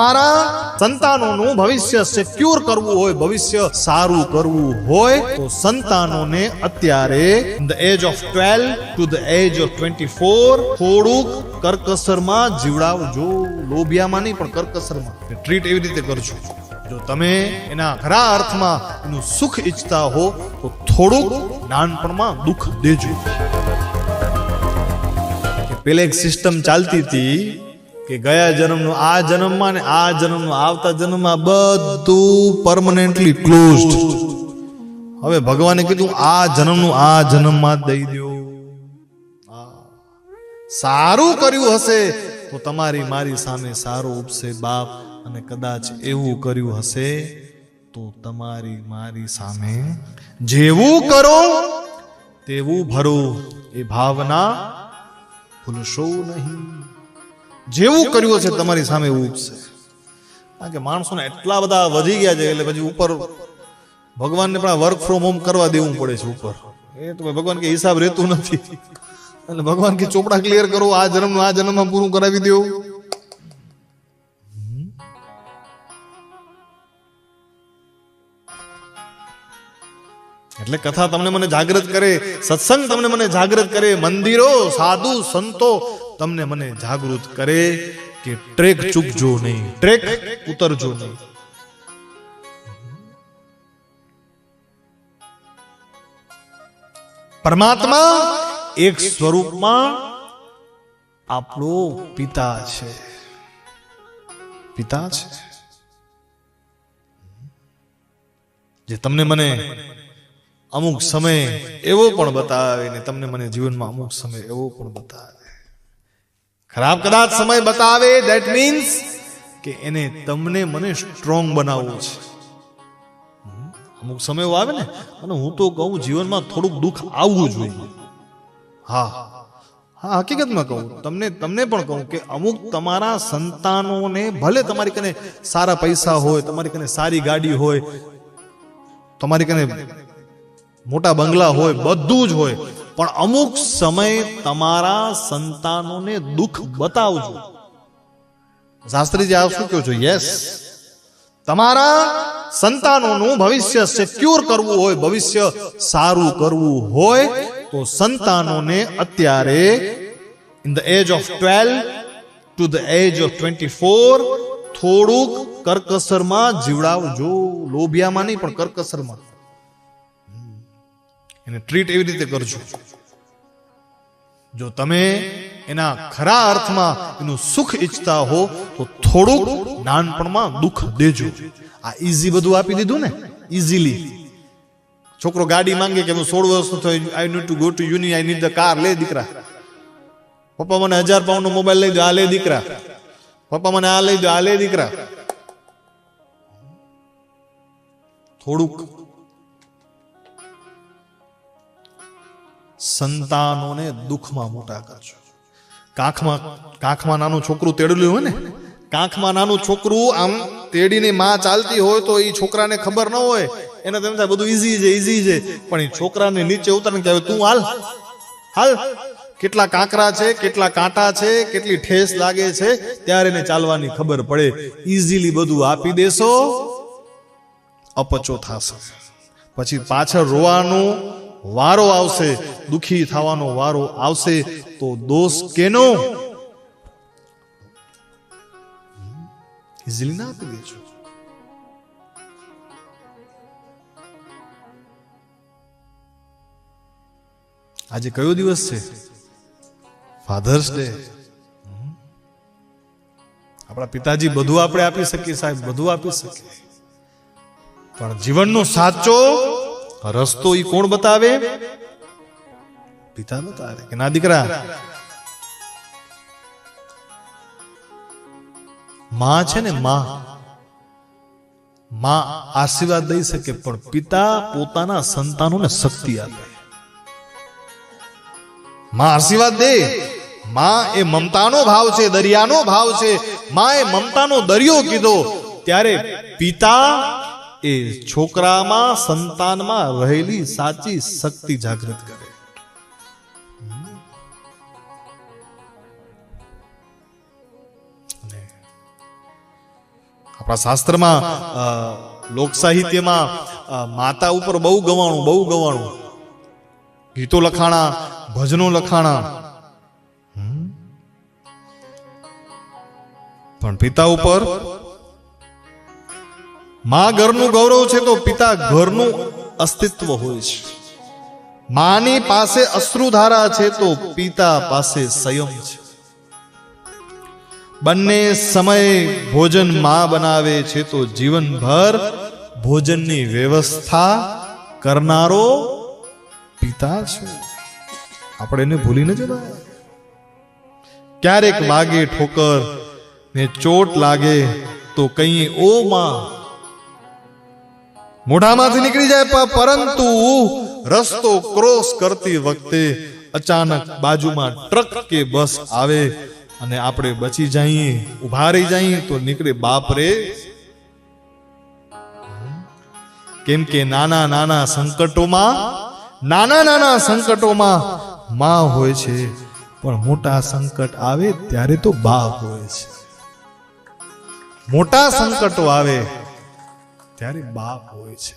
તમારા સંતાનોનું ભવિષ્ય સિક્યોર કરવું હોય, ભવિષ્ય સારું કરવું હોય, તો સંતાનોને અત્યારે the age of 12 to the age of 24 થોડુંક કરકસરમાં જીવડાવજો. લોભિયામાં નહીં, પણ કરકસરમાં. ટ્રીટ એવી રીતે કરજો. જો તમે એના ખરા અર્થમાં એનું સુખ ઈચ્છતા હો, તો થોડુંક નાનપણમાં દુઃખ દેજો. પેલે એક સિસ્ટમ ચાલતી હતી કે ગયા જન્મનું, આ જન્મમાં ને આ જન્મનું, આવતા જન્મમાં બધું પરમનન્ટલી ક્લોઝડ હવે ભગવાને કીધું, આ જન્મનું આ જન્મમાં દઈ દો. સારું કર્યું હશે તો તમારી મારી સામે સારું ઉપસે બાપ અને કદાચ એવું કર્યું હશે તો તમારી મારી સામે જેવું કરો, તેવું ભરો. એ ભાવના ભૂલશો નહીં. જેવું કર્યું હશે તમારી સામે ઉપસે કારણ કે માણસોને એટલા બધા વધી ગયા છે એટલે પછી ઉપર ભગવાનને પણ વર્ક ફ્રોમ હોમ કરવા દેવું પડે છે ઉપર. એ તો ભગવાન કે હિસાબ રહેતું નથી. એટલે ભગવાન કે ચોપડા ક્લિયર કરો આ જન્મ આ જન્મમાં પૂરું કરાવી દેવું એટલે કથા તમને મને જાગૃત કરે સત્સંગ તમને મને જાગૃત કરે મંદિરો સાધુ સંતો તમને મને જાગૃત કરે કે ટ્રેક ચૂકજો નહીં. ટ્રેક ઉતરજો નહીં. પરમાત્મા એક સ્વરૂપમાં આપણો પિતા છે. પિતા છે. જે તમને મને અમુક સમય એવો પણ બતાવે ને તમને મને જીવનમાં અમુક સમય એવો પણ બતાવે. ખરાબ કદાચ સમય બતાવે દેટ મીન્સ કે એને તમને મને સ્ટ્રોંગ બનાવવું છે. અમુક સમય આવે ને, અને હું તો કહું, જીવનમાં થોડુંક દુઃખ આવવું જોઈએ. હા. હા, હકીકતમાં કહું, તમને તમને પણ કહું કે અમુક તમારા સંતાનોને, ભલે તમારી કને સારા પૈસા હોય, તમારી કને સારી ગાડી હોય, તમારી કને મોટા બંગલા હોય, બધું જ હોય પણ અમુક સમય તમારા સંતાનોને દુઃખ બતાવજો. શાસ્ત્રીજી આ શું કહો છો? યસ તમારા સંતાનોનું ભવિષ્ય સિક્યોર કરવું હોય, ભવિષ્ય સારું કરવું હોય, તો સંતાનોને અત્યારે in the age of 12 to the age of 24 થોડુંક કરકસરમાં જીવડાવજો. લોભિયામાં નહીં, પણ કરકસરમાં. એને ટ્રીટ એવી રીતે કરજો. જો તમે એના ખરા અર્થમાં એનું સુખ ઈચ્છતા હો, તો થોડુંક નાનપણમાં દુઃખ દેજો. આ ઈઝી બધું આપી દીધું ને? ઈઝીલી છોકરો ગાડી માંગે કે હું સોળ વર્ષનો થયો I need to go to uni I need the car લે દીકરા. પપ્પા મને હજાર પાઉન્ડ નો મોબાઈલ લઈ દો, આ લે દીકરા. પપ્પા મને આ લઈ દો, આ લે દીકરા. થોડુંક સંતાનોને દુઃખમાં મોટા કરજો કાંખમાં કાંખમાં નાનું છોકરું તેડલું હોય ને? કાંખમાં નાનું છોકરું આમ તેડીને માં ચાલતી હોય તો એ છોકરાને ખબર ન હોય. એને તેમ થાય બધું ઈઝી છે ઈઝી છે. પણ એ છોકરાને નીચે ઉતારીને કહેવાય, તું હાલ હાલ. કેટલા કાંકરા છે, કેટલા કાંટા છે, કેટલી ઠેસ લાગે છે, ત્યારે એને ચાલવાની ખબર પડે. ઈઝીલી બધું આપી દેશો, અપચો થશે. પછી પાછળ રોવાનું વારો આવશે, દુખી થવાનો વારો આવશે, તો દોષ કેનો? આજે કયો દિવસ છે? ફાધર્સ ડે આપણા પિતાજી બધું આપણે આપી શકીએ સાહેબ, બધું આપી શકીએ. પણ જીવનનો સાચો રસ્તો ઈ કોણ બતાવે? પિતા બતાવે કે ના દીકરા? માં છે ને માં. માં આશીર્વાદ દઈ શકે, પણ પિતા પોતાના સંતાનોને શક્તિ આપે. માં આશીર્વાદ દે. માં એ મમતાનો ભાવ છે, દરિયાનો ભાવ છે. માં એ મમતાનો દરિયો કીધો. ત્યારે પિતા એ છોકરામાં, સંતાનમાં રહેલી સાચી શક્તિ જાગૃત કરે. આપણા શાસ્ત્રમાં લોક સાહિત્યમાં માતા ઉપર બહુ ગવાણું બહુ ગવાણું. ગીતો લખાણા, ભજનો લખાણા. પણ પિતા ઉપર માં ઘરનું ગૌરવ છે તો પિતા ઘરનું અસ્તિત્વ હોય છે. માની પાસે અશ્રુધારા છે તો પિતા પાસે સંયમ છે. બંને સમયે ભોજનમાં બનાવે છે તો જીવનભર ભોજનની વ્યવસ્થા કરનારો પિતા છે. આપણે એને ભૂલી ન. જવાય ક્યારેક વાગે ઠોકર ને ચોટ લાગે તો કહીએ ઓ માં મોઢામાંથી નીકળી જાય પરંતુ રસ્તો ક્રોસ કરતી વખતે અચાનક બાજુમાં ટ્રક કે બસ આવે અને આપણે બચી જઈએ ઊભા રહી જઈએ, તો નીકળે, બાપ રે. કેમ કે નાના નાના સંકટોમાં, નાના નાના સંકટોમાં માં હોય છે, પણ મોટા સંકટ આવે ત્યારે તો બાપ હોય છે. મોટા સંકટો આવે ત્યારે બાપ હોય છે.